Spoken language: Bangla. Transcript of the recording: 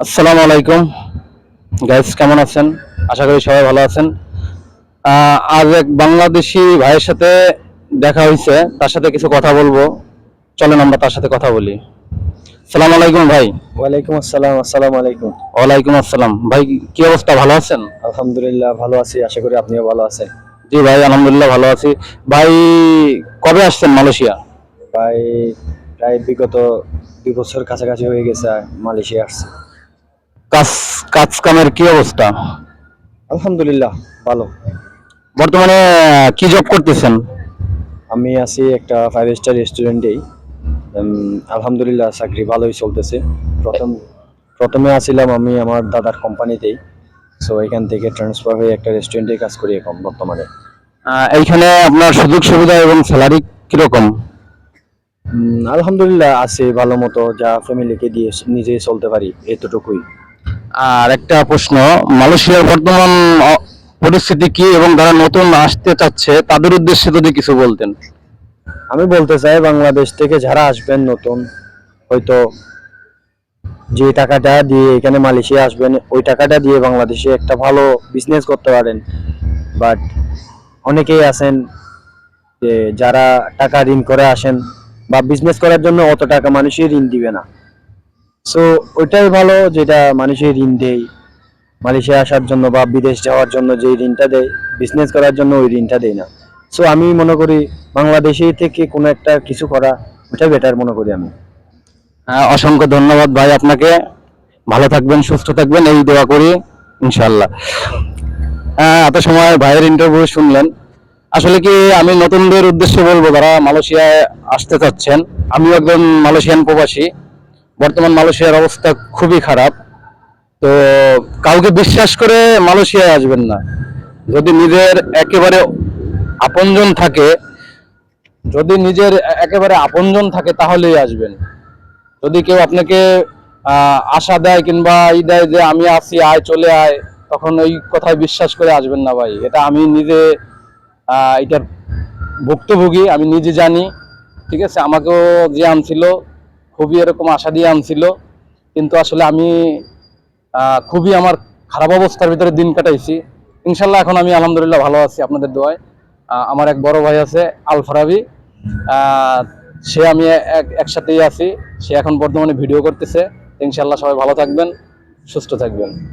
আসসালামু আলাইকুম। গাইস কেমন আছেন? আশা করি সবাই ভালো আছেন। আজ এক বাংলাদেশি ভাইয়ের সাথে দেখা হয়েছে। তার সাথে কিছু কথা বলব। চলেন আমরা তার সাথে কথা বলি। সালাম আলাইকুম ভাই। ওয়ালাইকুম আসসালাম আসসালামু আলাইকুম। ওয়ালাইকুম আসসালাম। ভাই কি অবস্থা? ভালো আছেন? আলহামদুলিল্লাহ ভালো আছি। আশা করি আপনিও ভালো আছেন। জি ভাই আলহামদুলিল্লাহ ভালো আছি। ভাই কবে আসছেন মালয়েশিয়া? ভাই প্রায় বিগত দুই বছর কাছাকাছি হয়ে গেছে মালয়েশিয়া আসছে। কাজ কাজ কামের কি অবস্থা? আলহামদুলিল্লাহ ভালো। বর্তমানে কি জব করতেছেন? আমি আছি একটা ফাইভ স্টার রেস্টুরেন্টেই আলহামদুলিল্লাহ চাকরি ভালোই চলতেছে। প্রথম প্রথমে আছিলাম আমি আমার দাদার কোম্পানিতেই সো এখান থেকে ট্রান্সফার হয়ে একটা রেস্টুরেন্টে কাজ করি এখন বর্তমানে। এইখানে আপনার সুযোগ সুবিধা এবং স্যালারি কীরকম? আলহামদুলিল্লাহ আছে ভালো মতো যা ফ্যামিলিকে দিয়ে নিজেই চলতে পারি এতটুকুই। আর একটা প্রশ্ন, মালয়েশিয়ার বর্তমান পরিস্থিতি কি এবং যারা নতুন আসতে চাচ্ছে, তাদের উদ্দেশ্যে যদি কিছু বলতেন। আমি বলতে চাই, বাংলাদেশ থেকে যারা আসবেন নতুন, হয়তো যে টাকাটা দিয়ে এখানে মালয়েশিয়া আসবেন, ওই টাকাটা দিয়ে বাংলাদেশে একটা ভালো বিজনেস করতে পারেন। বাট অনেকেই আছেন যে যারা টাকা ঋণ করে আসেন বা বিজনেস করার জন্য অত টাকা মানুষই ঋণ দিবে না। সো ওইটাই ভালো যেটা মানুষের ঋণ দেয়। মালয়েশিয়া আসার জন্য বা বিদেশ যাওয়ার জন্য যে ঋণটা দেয় বিজনেস করার জন্য ওই ঋণটা দেয় না। সো আমি মনে করি বাংলাদেশে থেকে কোনো একটা কিছু করা ওটা বেটার মনে করি আমি। আহ, অসংখ্য ধন্যবাদ ভাই আপনাকে। ভালো থাকবেন সুস্থ থাকবেন এই দোয়া করি ইনশাল্লাহ আহ, এত সময় ভাইয়ের ইন্টারভিউ শুনলেন। আসলে কি আমি নতুনদের উদ্দেশ্যে বলব যারা মালয়েশিয়ায় আসতে চাচ্ছেন আমিও একজন মালয়েশিয়ান প্রবাসী। বর্তমান মালয়েশিয়ার অবস্থা খুবই খারাপ। তো কাউকে বিশ্বাস করে মালয়েশিয়ায় আসবেন না। যদি নিজের একেবারে আপনজন থাকে, যদি নিজের একেবারে আপনজন থাকে তাহলেই আসবেন। যদি কেউ আপনাকে আশা দেয় কিংবা ই দেয় যে আমি আসি, আয়, চলে আয়, তখন ওই কথায় বিশ্বাস করে আসবেন না ভাই। এটা আমি নিজে এটার ভুক্তভোগী, আমি নিজে জানি। ঠিক আছে? আমাকেও যে আনছিল খুবই এরকম আশা দিয়ে আনছিল। কিন্তু আসলে আমি খুবই আমার খারাপ অবস্থার ভিতরে দিন কাটাইছি। ইনশাল্লাহ এখন আমি আলহামদুলিল্লাহ ভালো আছি আপনাদের দোয়ায়। আমার এক বড় ভাই আছে, আল ফারাবি। সে আমি এক- একসাথেই আছি। সে এখন বর্তমানে ভিডিও করতেছে। ইনশাল্লাহ সবাই ভালো থাকবেন, সুস্থ থাকবেন।